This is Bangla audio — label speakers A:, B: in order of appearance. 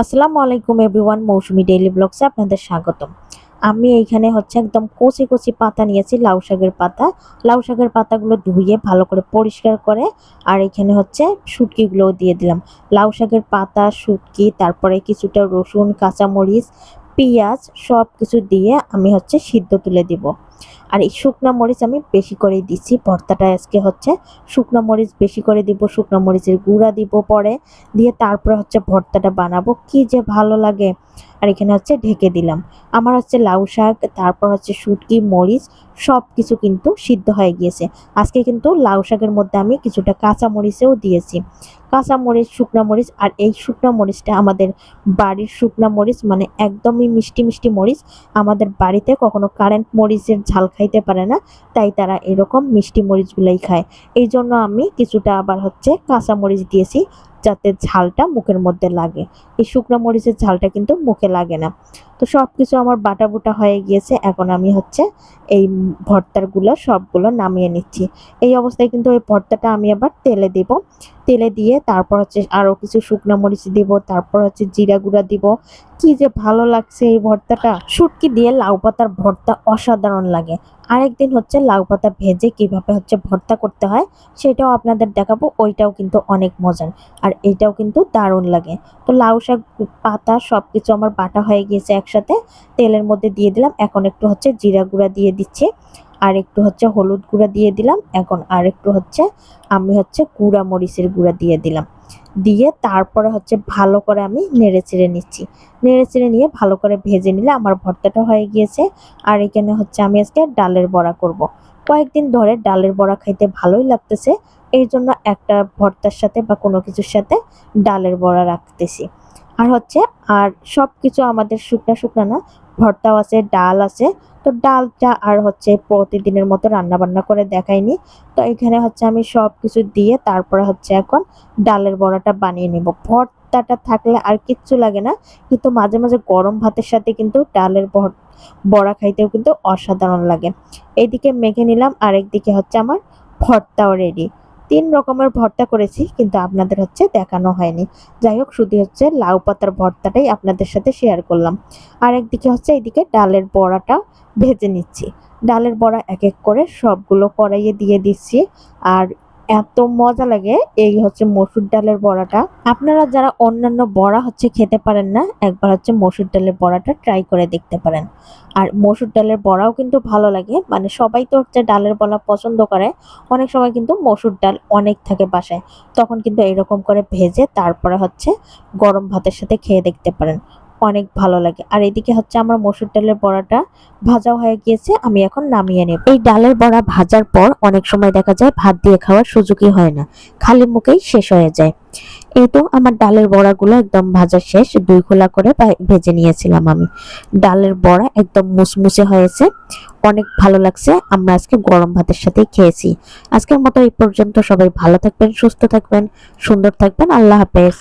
A: আসসালামু আলাইকুম এভরিওয়ান, মৌসুমি ডেইলি ব্লগসে আপনাদের স্বাগতম। আমি এইখানে হচ্ছে একদম কচি কচি পাতা নিয়েছি, লাউ শাকের পাতা। লাউ শাকের পাতাগুলো ধুয়ে ভালো করে পরিষ্কার করে আর এখানে হচ্ছে শুটকিগুলোও দিয়ে দিলাম। লাউ শাকের পাতা, শুটকি, তারপরে কিছুটা রসুন, কাঁচামরিচ, পেঁয়াজ সব কিছু দিয়ে আমি হচ্ছে সিদ্ধ তুলে দিব। আর এই শুকনো মরিচ আমি বেশি করে দিচ্ছি। ভর্তাটা আজকে হচ্ছে শুকনো মরিচ বেশি করে দিব, শুকনো মরিচের গুঁড়া দিব পরে, দিয়ে তারপরে হচ্ছে ভর্তাটা বানাবো। কি যে ভালো লাগে। আর এখানে হচ্ছে ঢেকে দিলাম। আমার হচ্ছে লাউ শাক, তারপর হচ্ছে শুটকি, মরিচ সব কিছু কিন্তু সিদ্ধ হয়ে গিয়েছে। আজকে কিন্তু লাউ শাকের মধ্যে আমি কিছুটা কাঁচা মরিচেও দিয়েছি। কাঁচা মরিচ, শুকনো মরিচ আর এই শুকনো মরিচটা আমাদের বাড়ির শুকনো মরিচ মানে একদমই মিষ্টি মিষ্টি মরিচ, আমাদের বাড়িতে কখনো কারেন্ট মরিচের ঝাল খাইতে পারে না, তাই তারা এরকম মিষ্টি মরিচগুলাই খায়। এই জন্য আমি কিছুটা আবার হচ্ছে কাঁচা মরিচ দিয়েছি, যাতে ঝালটা মুখের মধ্যে লাগে। এই শুকনো মরিচের ঝালটা কিন্তু মুখে লাগে না। তো সব কিছু আমার বাটা বুটা হয়ে গিয়েছে। এখন আমি হচ্ছে এই ভর্তারগুলো সবগুলো নামিয়ে নিচ্ছি। এই অবস্থায় কিন্তু ওই ভর্তাটা আমি আবার তেলে দেব। তেলে দিয়ে তারপর হচ্ছে আরও কিছু শুকনো মরিচ দিব, তারপর হচ্ছে জিরা গুঁড়া দিব। কি যে ভালো লাগছে এই ভর্তাটা। শুটকি দিয়ে লাউ পাতার ভর্তা অসাধারণ লাগে। আরেকদিন হচ্ছে লাউ পাতা ভেজে কীভাবে হচ্ছে ভর্তা করতে হয় সেটাও আপনাদের দেখাবো, ওইটাও কিন্তু অনেক মজার। আর এইটাও কিন্তু দারুণ লাগে। তো লাউ শাক, পাতা সব কিছু আমার বাটা হয়ে গিয়েছে। একসাথে তেলের মধ্যে দিয়ে দিলাম। এখন একটু হচ্ছে জিরা গুঁড়া দিয়ে দিচ্ছি। আর একটু হচ্ছে হলুদ গুঁড়া দিয়ে দিলাম। এখন আর একটু হচ্ছে আমি হচ্ছে গুঁড়া মরিচের গুঁড়া দিয়ে দিলাম। দিয়ে তারপরে হচ্ছে ভালো করে আমি নেড়ে চেড়ে নিচ্ছি। নেড়ে চেড়ে নিয়ে ভালো করে ভেজে নিলে আমার ভর্তাটা হয়ে গিয়েছে। আর এখানে হচ্ছে আমি আজকে ডালের বড়া করব। কয়েকদিন ধরে ডালের বড়া খাইতে ভালোই লাগতেছে। এই জন্য একটা ভর্তার সাথে বা কোনো কিছুর সাথে ডালের বড়া রাখতেছি। আর হচ্ছে, আর সব কিছু আমাদের শুকনা শুকনা না। ভর্তাও আছে, ডাল আছে। তো ডালটা আর হচ্ছে প্রতিদিনের মতো রান্না বান্না করে দেখাইনি। তো এখানে হচ্ছে আমি সব কিছু দিয়ে তারপরে হচ্ছে এখন ডালের বড়াটা বানিয়ে নেব। ভর্তাটা থাকলে আর কিচ্ছু লাগে না, কিন্তু মাঝে মাঝে গরম ভাতের সাথে কিন্তু ডালের বড়া খাইতেও কিন্তু অসাধারণ লাগে। এইদিকে মেখে নিলাম আর একদিকে হচ্ছে আমার ভর্তাও রেডি তিন রকমের ভর্তা করেছি, কিন্তু আপনাদের হচ্ছে দেখানো হয়নি। যাই হোক শুধু হচ্ছে লাউ পাতার ভর্তাটাই আপনাদের সাথে শেয়ার করলাম। আর একদিকে হচ্ছে এইদিকে ডালের বড়াটা ভেজে নিচ্ছি। ডালের বড়া এক এক করে সবগুলো কড়াইয়ে দিয়ে দিচ্ছি। আর এত মজা লাগে এই হচ্ছে মসুর ডালের বড়াটা। আপনারা যারা অন্যান্য বড়া হচ্ছে খেতে পারেন না, একবার হচ্ছে মসুর ডালের বড়াটা ট্রাই করে দেখতে পারেন। আর মসুর ডালের বড়াও কিন্তু ভালো লাগে মানে সবাই তো হচ্ছে ডালের বড়া পছন্দ করে, অনেক সময় কিন্তু মসুর ডাল অনেক থাকে বাসায়। তখন কিন্তু এরকম করে ভেজে তারপরে হচ্ছে গরম ভাতের সাথে খেয়ে দেখতে পারেন। অনেক ভালো লাগে। আর এদিকে হচ্ছে আমার মসুর ডালের বড়াটা ভাজা হয়ে গিয়েছে, আমি এখন নামিয়ে নেব। এই ডালের বড়া ভাজার পর অনেক সময় দেখা যায় ভাত দিয়ে খাওয়ার সুযোগই হয় না, খালি মুখেই শেষ হয়ে যায়। এই তো আমার ডালের বড়াগুলো একদম ভাজা শেষ, দুই খোলা করে ভেজে নিয়েছিলাম আমি। ডালের বড়া একদম মুসমুসে হয়েছে, অনেক ভালো লাগছে, আমরা আজকে গরম ভাতের সাথেই খেয়েছি। আজকের মতো এই পর্যন্ত, সবাই ভালো থাকবেন, সুস্থ থাকবেন, সুন্দর থাকবেন, আল্লাহ হাফেজ।